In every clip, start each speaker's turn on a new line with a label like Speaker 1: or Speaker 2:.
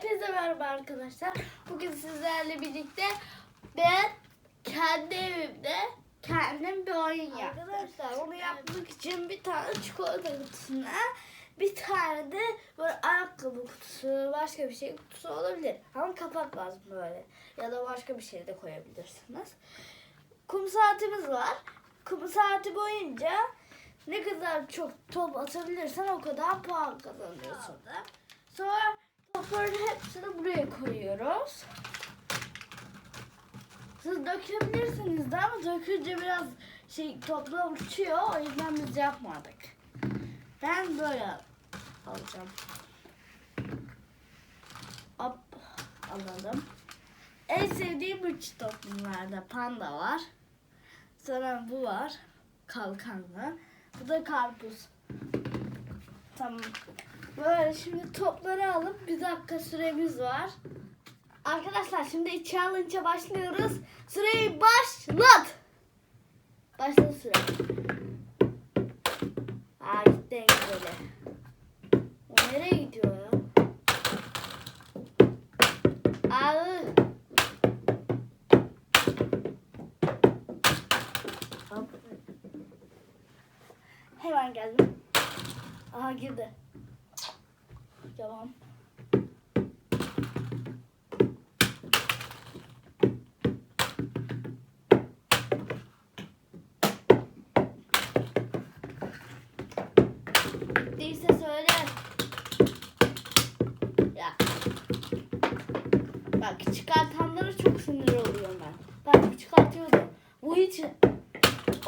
Speaker 1: Hepinize merhaba arkadaşlar. Bugün sizlerle birlikte ben kendi evimde kendim bir oyun yaptım. Arkadaşlar onu yapmak için bir tane çikolata kutusuna bir tane de böyle ayakkabı kutusu, başka bir şey kutusu olabilir. Ama kapak lazım böyle. Ya da başka bir şey de koyabilirsiniz. Kum saatimiz var. Kum saati boyunca ne kadar çok top atabilirsen o kadar puan kazanıyorsun. Sonra topların hepsini buraya koyuyoruz. Siz dökebilirsiniz de ama dökünce biraz şey topla uçuyor. O yüzden biz yapmadık. Ben böyle alacağım. Hop alalım. En sevdiğim üç toplumlarda panda var. Sonra bu var. Kalkanlı. Bu da karpuz. Tamam. Böyle şimdi topları alıp bir dakika süremiz var. Arkadaşlar şimdi challenge'a başlıyoruz. Süreyi başlat. Başla süre. Aa gitti güzeli. O nereye gidiyor ya? Hop. Hemen geldim. Aha girdi.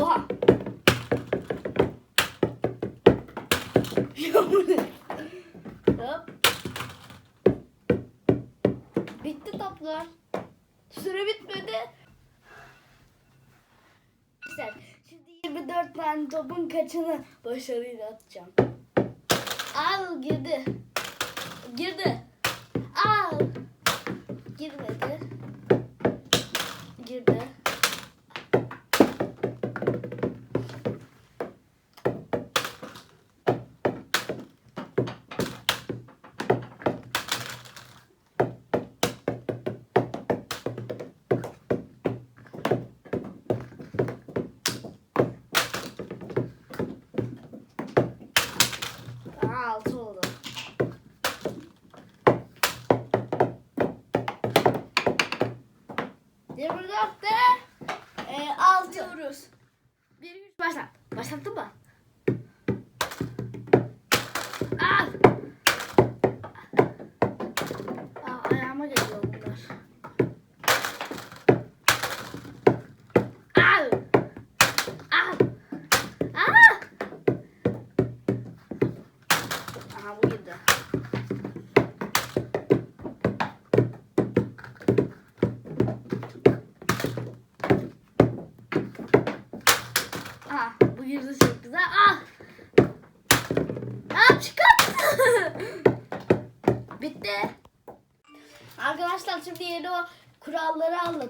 Speaker 1: Oha. Hop. Bitti toplar. Süre bitmedi. Güzel. Şimdi 24 tane topun kaçını başarıyla atacağım. Al girdi. Girdi.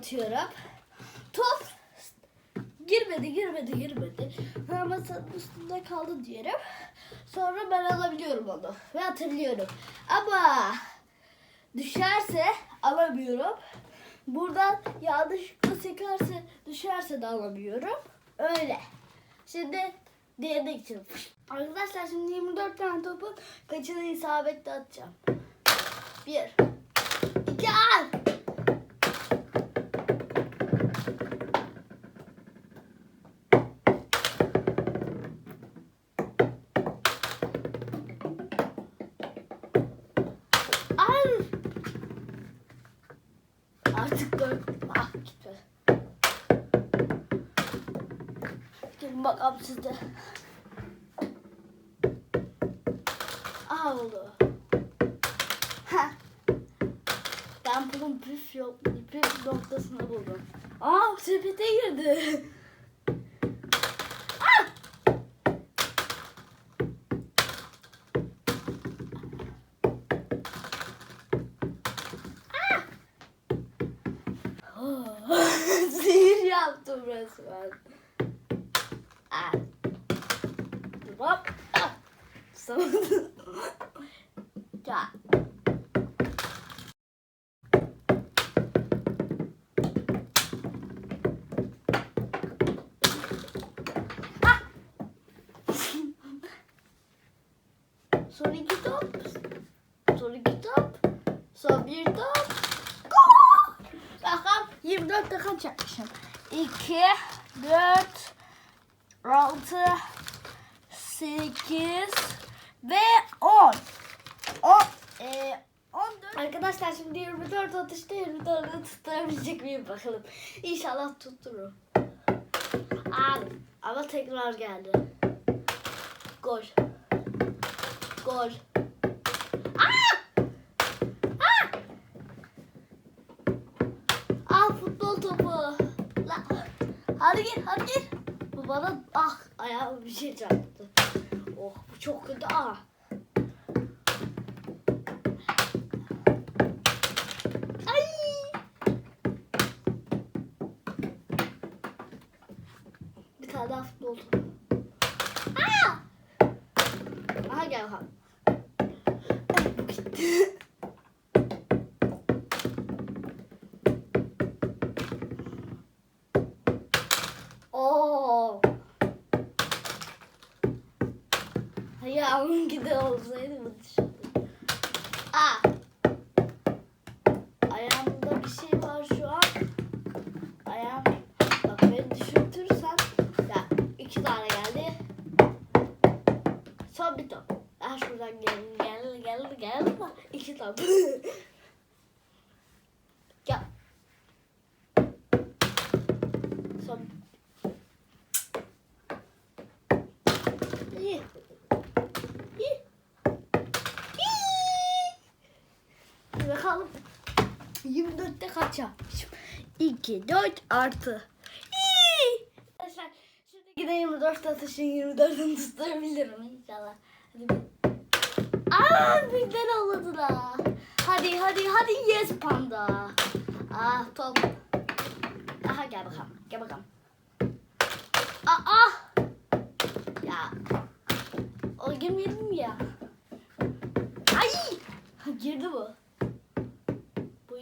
Speaker 1: atıyorum. Top girmedi girmedi girmedi. Ha, masanın üstünde kaldı diyelim. Sonra ben alabiliyorum onu ve hatırlıyorum. Ama düşerse alamıyorum. Buradan yanlışlıkla sekerse düşerse de alamıyorum. Öyle. Şimdi diğerine geçelim. Arkadaşlar şimdi 24 tane topu kaçını isabetle atacağım. 1 Gelin bakalım sizde. Ah oldu. Heh. Ben bunun püf yok, püf noktasını buldum. Aa sepete girdi. Ah! Sihir yaptım resmen. Так. Sonraki top. Sonraki top. Son bir top. Gol! Bakalım 24 dakika çakmışım. 2, 4, 6, is ve 10. 10 e, 14. Arkadaşlar şimdi 24 atışta 24'ü tutturabilecek miyim bakalım. İnşallah tuttururum. Aa, ama tekrar geldi. Gol. Gol. Aa! Aa! Aa futbol topu. La. Hadi gir, hadi gir. Bu bana ah ayağıma bir şey çarptı. Çok kötü ah. Ayağımın gide olsaydı bu dışarı. 24'te kaç yapmışım? 2, 4 artı. Arkadaşlar şimdi yine 24 atışın 24'ünü tutturabilirim inşallah. Hadi bir. Aa birden olmadı da. Hadi hadi hadi yes panda. Ah top. Aha gel bakalım. Gel bakalım. Aa. Ya. O girmeyelim ya. Ay. Girdi. Bu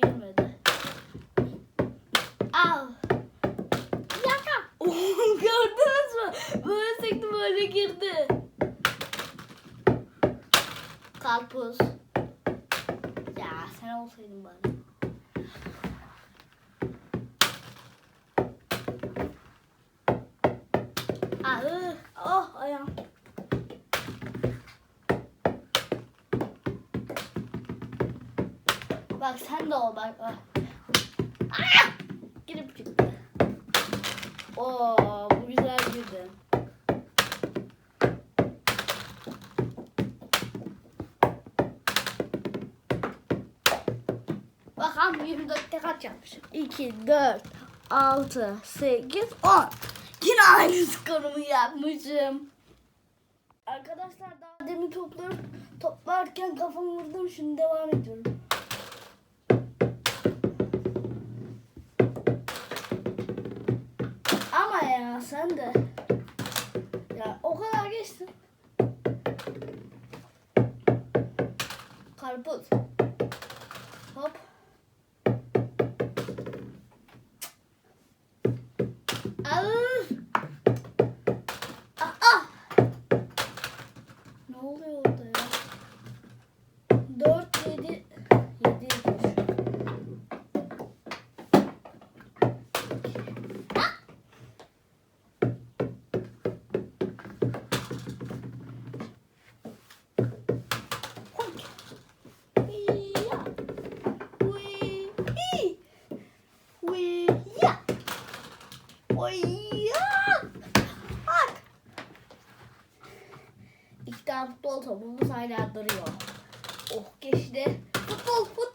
Speaker 1: girmedi. Al. Yaka. Gördünüz mü? Böyle sekti böyle girdi. Karpuz. Ya sen olsaydın bari. Aa, ıh, oh ayağım. Bak sen de ol bak. bak. Ah! Girip çıktı. Oo, bu güzel girdi. 24'te kaç yapmışım? 2, 4, 6, 8, 10. Yine aynı skorumu yapmışım. Arkadaşlar daha demin toplar, toplarken kafamı vurdum. Şimdi devam ediyorum. Ama ya sen de. Ya o kadar geçtin. Karpuz. İki tane futbol topumuz hala duruyor. Oh geçti. Futbol fut.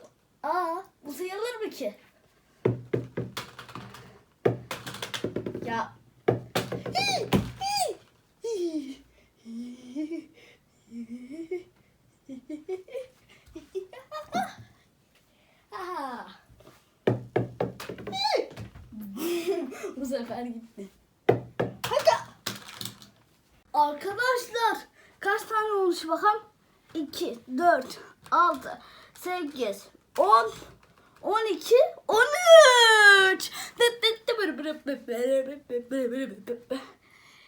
Speaker 1: Sefer gitti. Hadi. Arkadaşlar kaç tane olmuş bakalım? 2, 4, 6, 8, 10, 12, 13.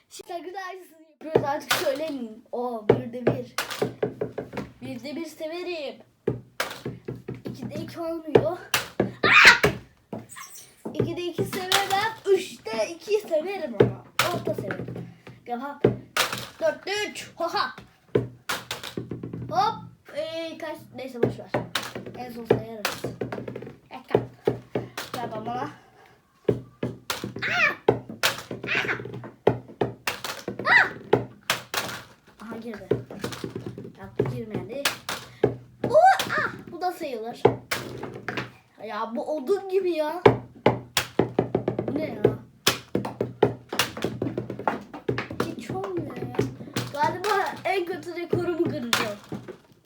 Speaker 1: Şimdi arkadaşlar yapıyoruz artık söylemeyeyim. O bir de bir. Birde bir severim. İkide iki olmuyor. İkide iki sevemem. Üçte iki severim ama. Orta severim. Yapam. Dörtte üç. Haha. Hop. Ee, kaç? Neyse boş ver. En son sayarız. Ekran. Gel bana. Aha girdi. Yaptı girmedi. Bu, ah, bu da sayılır. Ya bu odun gibi ya. Kötü rekorumu kıracağım.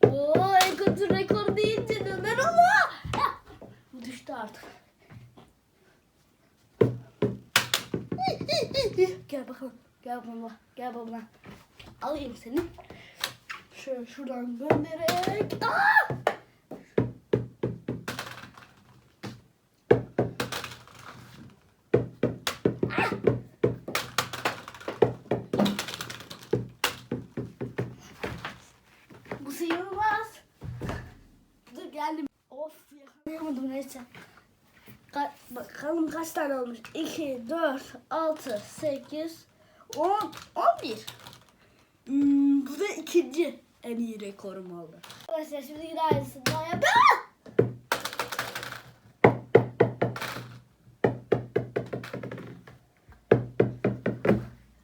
Speaker 1: Oo en kötü rekor deyince oluyor? Ah, Bu düştü artık. Gel bakalım. Gel baba. Gel baba. Alayım seni. Şöyle şuradan göndererek. Aa! Bakalım kaç tane olmuş? 2, 4, 6, 8, 10, 11. Hmm, bu da ikinci en iyi rekorum oldu. Arkadaşlar şimdi yine aynısını daha yapalım.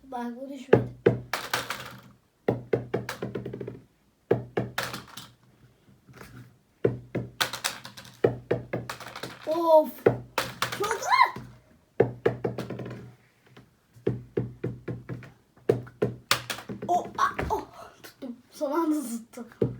Speaker 1: Bak bu düşmedi. Of. Tuttum. Son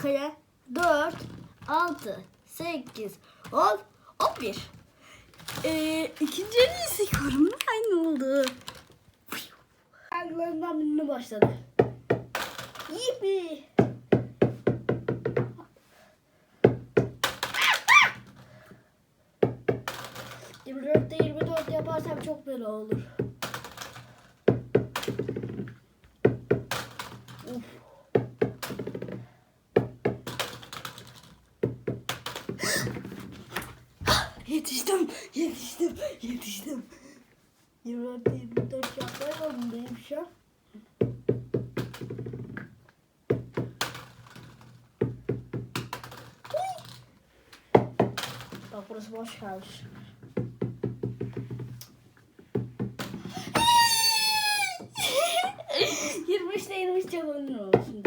Speaker 1: 2, 4, 6, 8, 10, 11. Ee, ikinci en iyisi aynı oldu. Ayaklarından birine başladı. Yippee. Yirmi dörtte yirmi dört yaparsam çok böyle olur. Yetiştim, yetiştim, yetiştim. 24 24 yapmaya zorundayım şu an. Bak burası boş kalmış. Yirmi üçte yirmi üç yapabilir olsun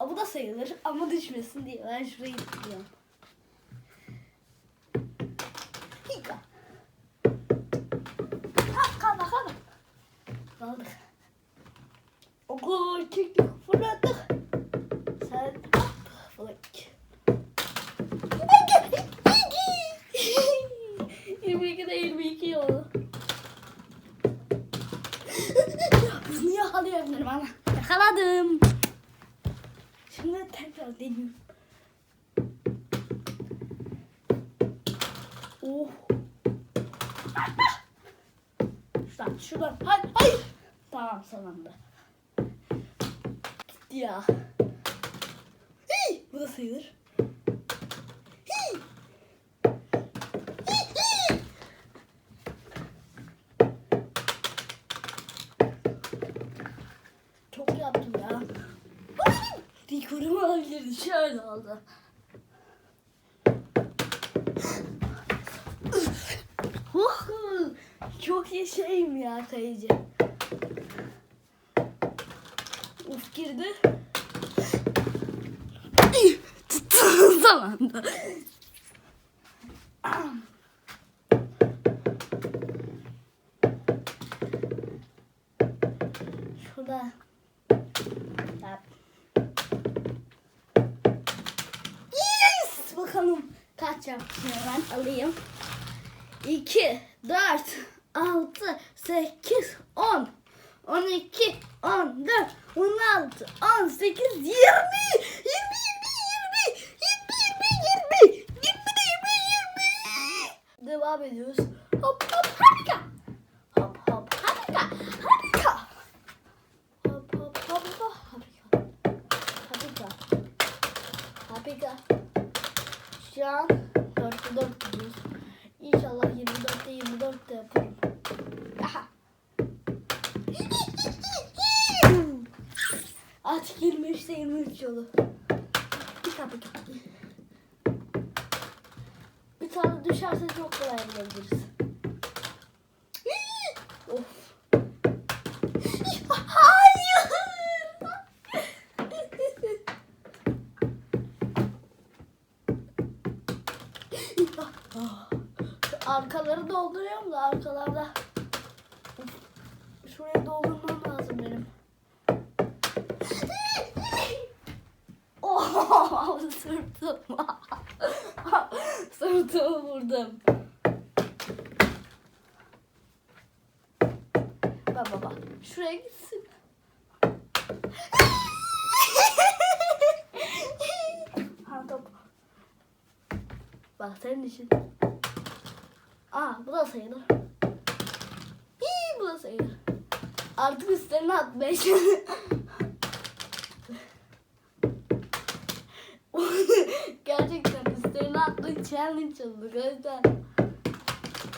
Speaker 1: Bu da sayılır ama düşmesin diye ben şurayı tutuyorum. Kaldık. Oku çektik fırlattık. Sen fırlat. 22'de 22 oldu. Bunu yakalayabilirim ama. Yakaladım. Şimdi tekrar deniyorum. Oh. Şuradan, şuradan. Ya. Hii, bu da sayılır. Çok yaptım ya. Rekorumu alabilirdi. Şöyle oldu. Huh, Çok yaşayayım ya kayıcı. Uf girdi. Zamanda. Şurada. Yes! Bakalım kaç yaptım hemen alayım. 2, 4, 6, 8, 10, 12, 14, 16, 18, 20, 20, 20, 20, 20, 20, 20, Devam ediyoruz. Hop hop harika. Hop hop harika. Harika. Hop hop hop hop harika. Harika. Harika. Şu an 4'te 4 gidiyoruz. İnşallah 24'te 24 de yaparım. Aha. Artık 23'te 23 yolu. Bir kapı. Başarsa çok kolay bilebiliriz. Sırtımı vurdum. Bak baba. Şuraya gitsin. ha top. Bak senin için. Aa bu da sayılır. İyi bu da sayılır. Artık üstlerine atmaya Gerçekten üstlerine challenge oldu. Gerçekten.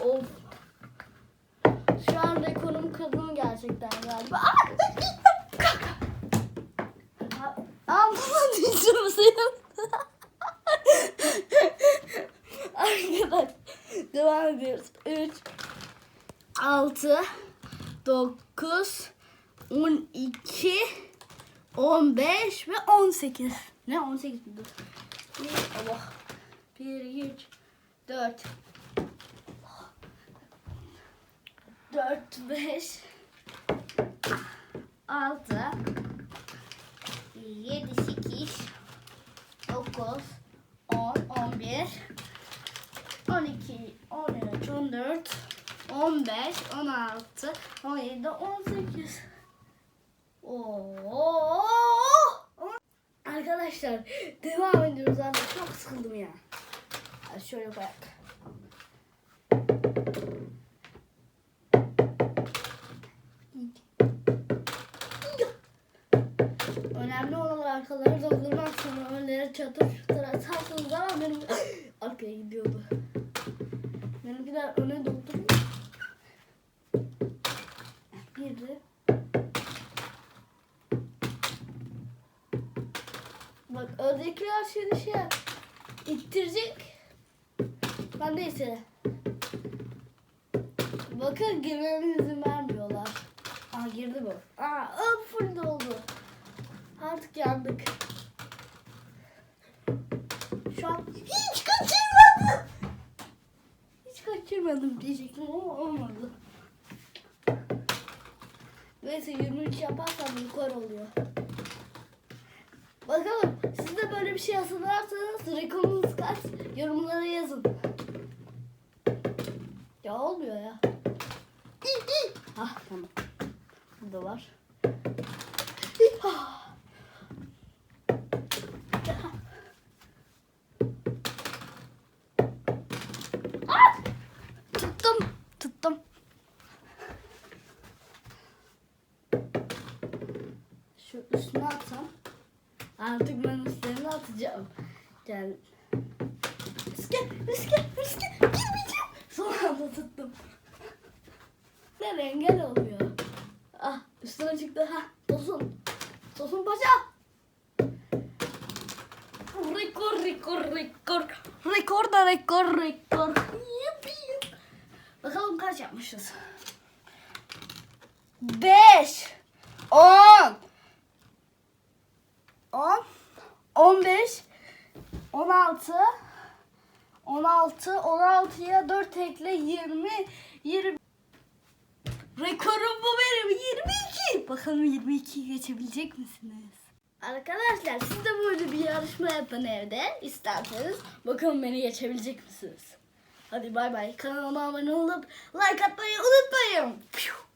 Speaker 1: Of. Şu an rekorumu kırdım gerçekten galiba. Aa! Bunu diyeceğim Arkadaşlar devam ediyoruz. 3 6 9 12 15 ve 18. Ne 18 mi? Allah. 1 2 3 4 4 5 6 7 8 9 10 11 12 13 14 15 16 17 18 Oo! Arkadaşlar devam ediyoruz abi. Çok sıkıldım ya. Şöyle koyak. Önemli olan arkaları doldurmak sonra önleri çatır çatır atarsınız zaman benim arkaya gidiyordu. Benimkiler öne dolduruyor. Girdi. Bak öndekiler şimdi şey ittirecek. Ben neyse. Bakın girmeme izin vermiyorlar. Aa girdi bu. Aa ıı, full doldu. Artık yandık. Şu an hiç kaçırmadım. Hiç kaçırmadım diyecektim ama olmadı. Neyse 23 yaparsam yukarı oluyor. Bakalım siz de böyle bir şey hazırlarsanız rekorunuz kaç yorumlara yazın. Ya olmuyor ya. ah tamam. Burada var. Ah. Tuttum. Tuttum. Şu üstüne atsam. Artık ben üstlerine atacağım. Gel. Riske, riske, riske. Girmeyeceğim. Son anda tuttum. Ne engel oluyor. Ah üstüne çıktı. Ha Tosun. Tosun paşa. Rekor, rekor, rekor. Rekor da rekor, rekor. Bakalım kaç yapmışız. Beş. On. 10 15 16 16 16'ya 4 ekle 20 20 Rekorum bu benim 22. Bakalım 22'yi geçebilecek misiniz? Arkadaşlar siz de böyle bir yarışma yapın evde isterseniz. Bakalım beni geçebilecek misiniz? Hadi bay bay. Kanalıma abone olup like atmayı unutmayın. Piyuh.